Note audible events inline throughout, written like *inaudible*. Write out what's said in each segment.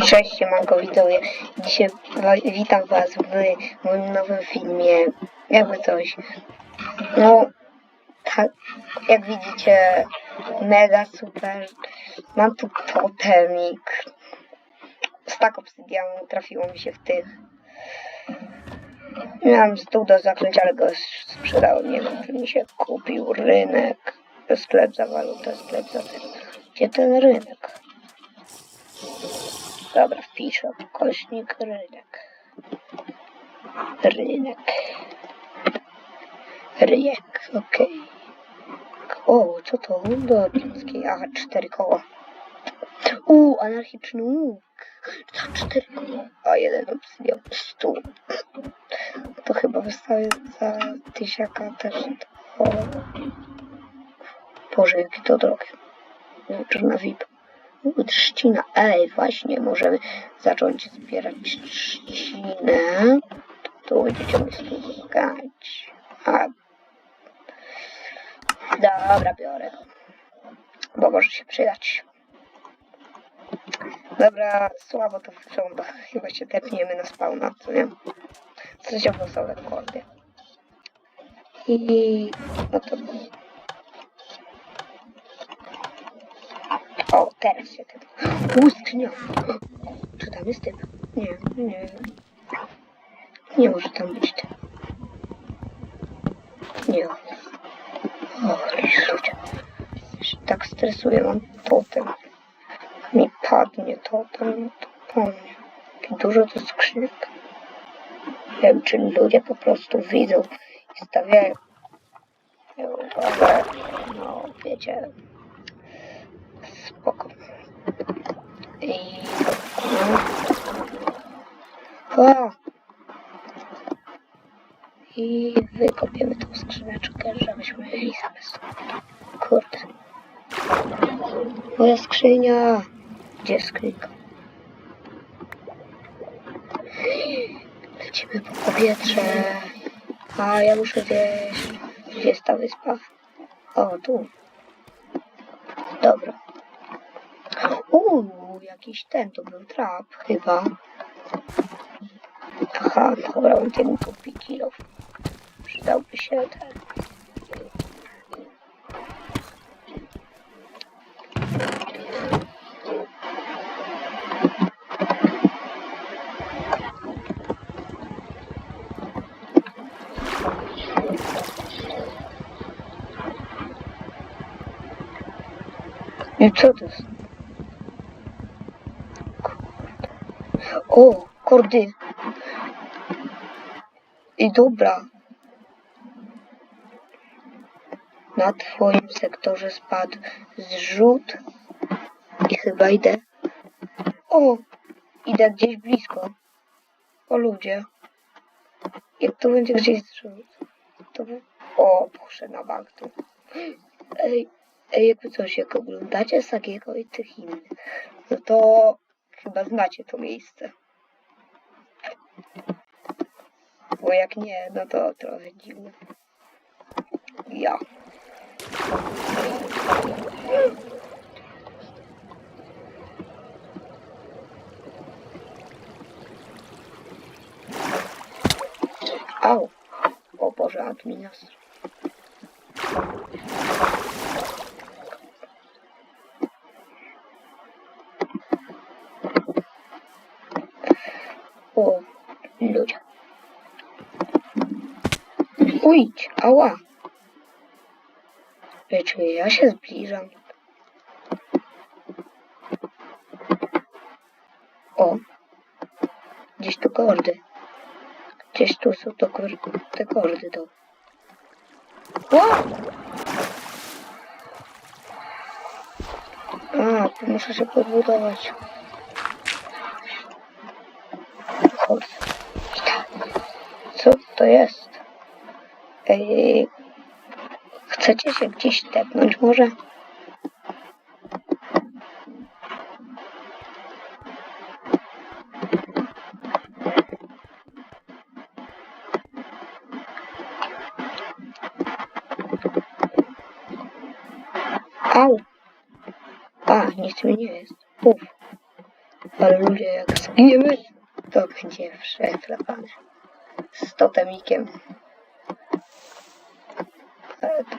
Cześć, siemanko widzowie. Dzisiaj witam was w moim nowym filmie. Jakby coś. No, tak, jak widzicie, mega super. Mam tu totemik. Stak obsydianu trafiło mi się w tych. Miałem stół do zaklęć, ale go sprzedałem. Nie wiem, czy mi się kupił rynek. Sklep za walutę, sklep za ten. Gdzie ten rynek? Dobra, wpiszę. Kośnik rynek. Rynek. Ryjek, okej. O, co to? Do chińskiej. Aha, cztery koła. U, anarchiczny łuk. Tam cztery koła. A jeden obsydian. Stu. To chyba wystawię za tysiaka też. O. Boże, jakie to drogie. Czarna VIP. Trzcina. Ej, właśnie, możemy zacząć zbierać trzcinę. To będziecie mi pomagać. A. Dobra, biorę. Bo może się przydać. Dobra, słabo to wygląda. Chyba się tepniemy na spawna, co nie? Co się są rekordy. I... No to... O, teraz się ten. U, skrzynia. Czy tam jest typ? Nie, nie. Nie może tam być typ. Nie. O, ludzie. Tak stresuję, mam totem. Mi padnie totem, to po mnie. Dużo to skrzynek. Nie wiem, czy ludzie po prostu widzą i stawiają. No, wiecie, spoko. I... I wykopiemy tą skrzyneczkę, żebyśmy mieli zamysł. Kurde. Moja skrzynia. Gdzie jest skrzynka? Lecimy po powietrze. A ja muszę gdzieś... Gdzie jest ta wyspa? O, tu. Dobra. Uuu, jakiś ten, to był trap chyba. Aha, dobra, on ten kupi kilo. Przydałby się ten. I co to jest? O, kordy. I dobra. Na twoim sektorze spadł zrzut. I chyba idę. O, idę gdzieś blisko. O ludzie. Jak to będzie gdzieś zrzut? To... O, poszedł na bank tu. Ej, ej, jakby coś, jak oglądacie Sagiego i tych innych, no to chyba znacie to miejsce. Bo jak nie, no to trochę dziwne. Ja. Au. O Boże, administrator. O, ludzie. Ujdź, ała. Czy ja się zbliżam? O, gdzieś tu kordy. Gdzieś tu są to kor te kordy do. O! A, muszę się podbudować. Chodź. Co to jest? Ej, chcecie się gdzieś tepnąć może? Au! A, nic mi nie jest. Uf. Ale ludzie, jak zginiemy, to będzie przechlapane. Z totemikiem. Ale to...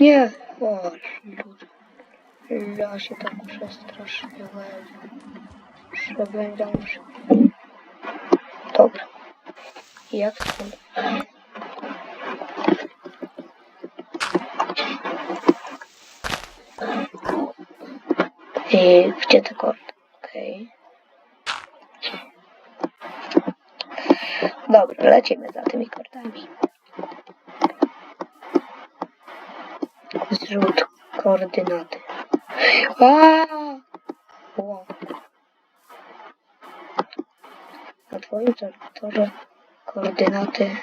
Nie! Ludzie. Ja się tak przestraszyłem, że będę musiał... Dobra. Jak stąd? I gdzie te kordy? Okej. Dobra, lecimy za tymi kordami. Zrzut koordynaty. Aaa! Wow. Na twoim serwerze koordynaty.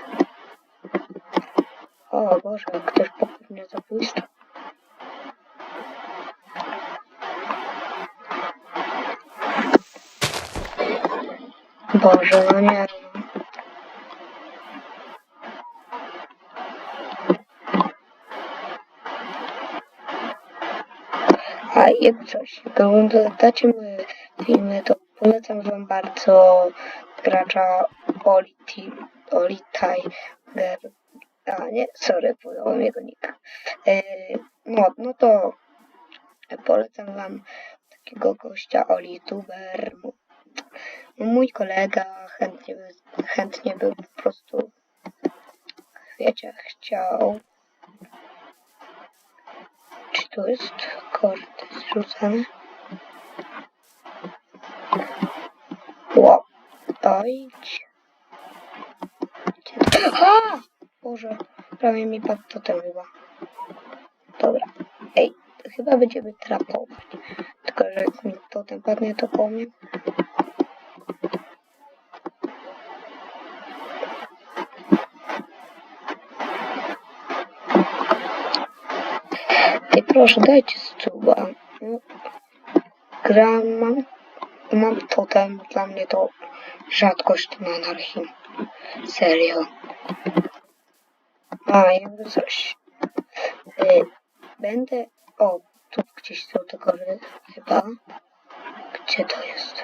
O Boże, jak ktoś popełnia zabójstwo. Boże, no nie. A coś, jak oglądacie moje filmy, to polecam wam bardzo gracza Oli, Ti- Oli Tiger. A nie, sorry, podałem jego nick. E, no, no to polecam wam takiego gościa Oli Tuber. Mój kolega chętnie chętnie by po prostu, wiecie, chciał. Tu jest kord zrzucany? Ło, ojdź. A! Boże, prawie mi padł totem chyba. Dobra, ej, chyba będziemy trapować. Tylko, że jak mi totem padnie, to powiem. Ej, proszę, dajcie suba. Gram, mam, mam totem. Dla mnie to rzadkość na anarchii. Serio. A, jakby coś. Y, będę... O, tu gdzieś są te kordy, chyba. Gdzie to jest?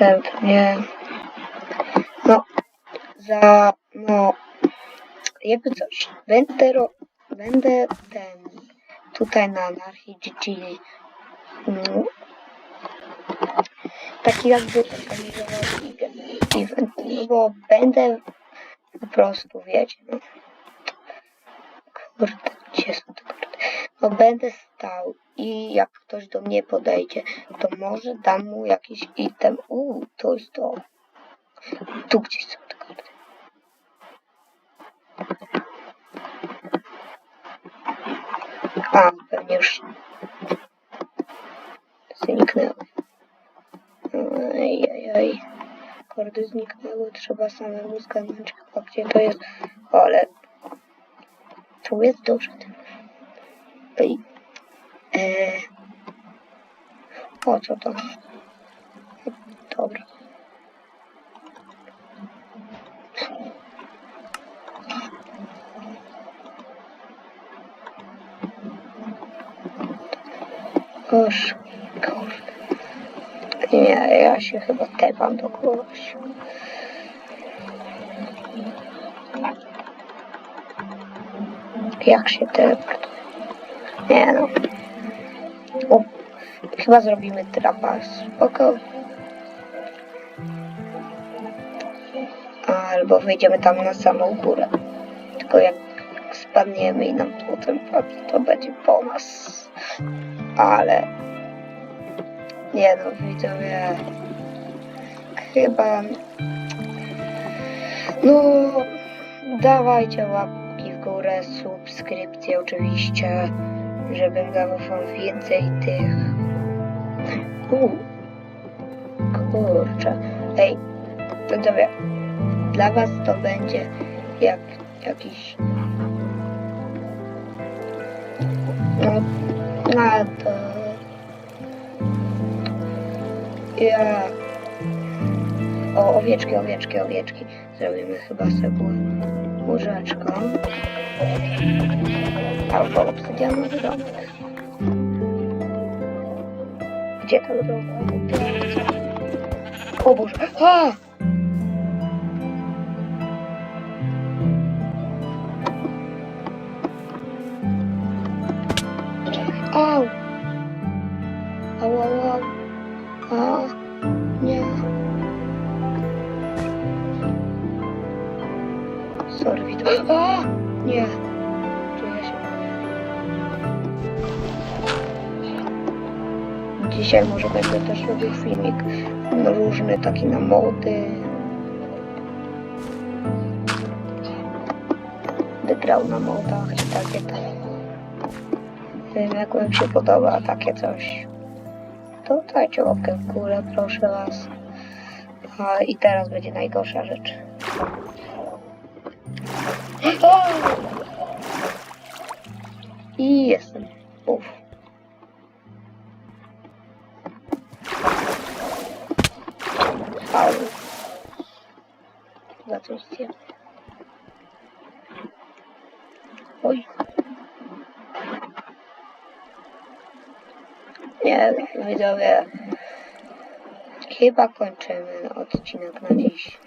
Następnie... No, za... no... Jakby coś. Będę, ro, będę ten... Tutaj na anarchii GG mm, taki jakby organizował event, no bo będę po prostu, wiecie, no. Kurde, gdzie są te kurde? No będę stał i jak ktoś do mnie podejdzie, to może dam mu jakiś item. Uuu, to jest to. Tu gdzieś są te kordy. A, pewnie już zniknęły. Ej, ej, ej. Kordy zniknęły, trzeba samemu zgadnąć chyba gdzie to jest. Ale tu jest ten. Ej. Eee. O co to? Dobra. Oż, kurde. Nie, ja się chyba tepam do kogoś. Jak się teleportuje? Nie no. O, chyba zrobimy trapa. Spoko. Albo wyjdziemy tam na samą górę. Tylko jak spadniemy i nam potem padnie, to będzie po nas. Ale nie no, widzowie. Chyba. No, dawajcie łapki w górę, subskrypcje oczywiście, żebym dał wam więcej tych. U, kurczę. Ej, widzowie, dla was to będzie jak jakiś. No, a to. Ja. O, owieczki, owieczki, owieczki. Zrobimy chyba sobie łóżeczko. Albo obsydianowy domek. Gdzie ta droga? O Boże! A! Dzisiaj może będę też robił filmik no, różny, taki na mody. Wygrał na modach i takie tam. Jak wam się podoba takie coś. To dajcie łapkę w górę, proszę was. A, I teraz będzie najgorsza rzecz. *gasps* I jestem. Uf. Nie widzowie. Chyba kończymy odcinek na dziś.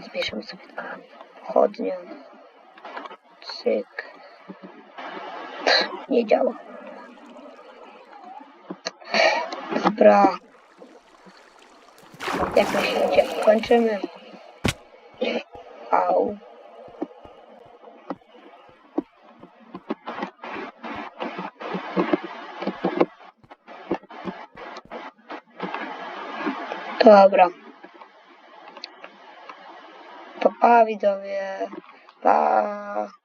Zbierzemy sobie taką pochodnię. Cyk. Nie działa. Dobra. Jak myślicie, kończymy? Au. Dobra. To pa widzowie. Pa.